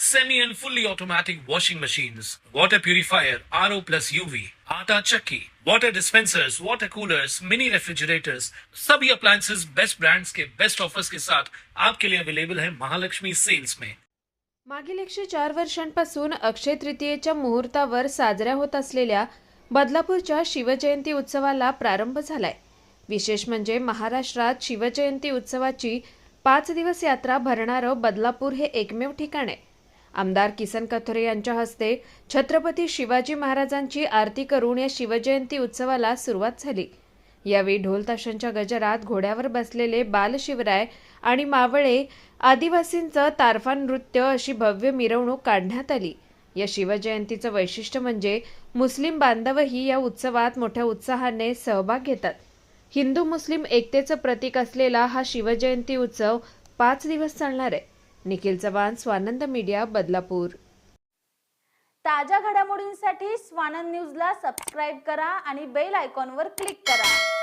semi and fully automatic washing machines, water purifier, RO plus UV, आटा चक्की, water dispensers, water coolers, mini refrigerators, सभी appliances best brands के best offers के साथ आपके लिए अवेलेबल है महालक्ष्मी सेल्स में। मागील एकशे चार वर्षांपासून अक्षय तृतीयेच्या मुहूर्तावर साजऱ्या होत असलेल्या बदलापूरच्या शिवजयंती उत्सवाला प्रारंभ झालाय. विशेष म्हणजे महाराष्ट्रात शिवजयंती उत्सवाची पाच दिवस यात्रा भरणारं बदलापूर हे एकमेव ठिकाण आहे. आमदार किसन कथोरे यांच्या हस्ते छत्रपती शिवाजी महाराजांची आरती करून या शिवजयंती उत्सवाला सुरुवात झाली. यावेळी ढोलताशांच्या गजरात घोड्यावर बसलेले बालशिवराय आणि मावळे आदिवासींचं तारफा नृत्य अशी भव्य मिरवणूक काढण्यात आली. या शिवजयंतीचं वैशिष्ट्य म्हणजे मुस्लिम बांधवही या उत्सवात मोठ्या उत्साहाने सहभाग घेतात. हिंदू मुस्लिम एकतेचं प्रतीक असलेला हा शिवजयंती उत्सव पाच दिवस चालणार आहे. निखिल चव्हाण स्वानंद मीडिया बदलापूर. ताज्या घडामोडींसाठी स्वानंद न्यूजला सबस्क्राईब करा आणि बेल आयकॉनवर क्लिक करा.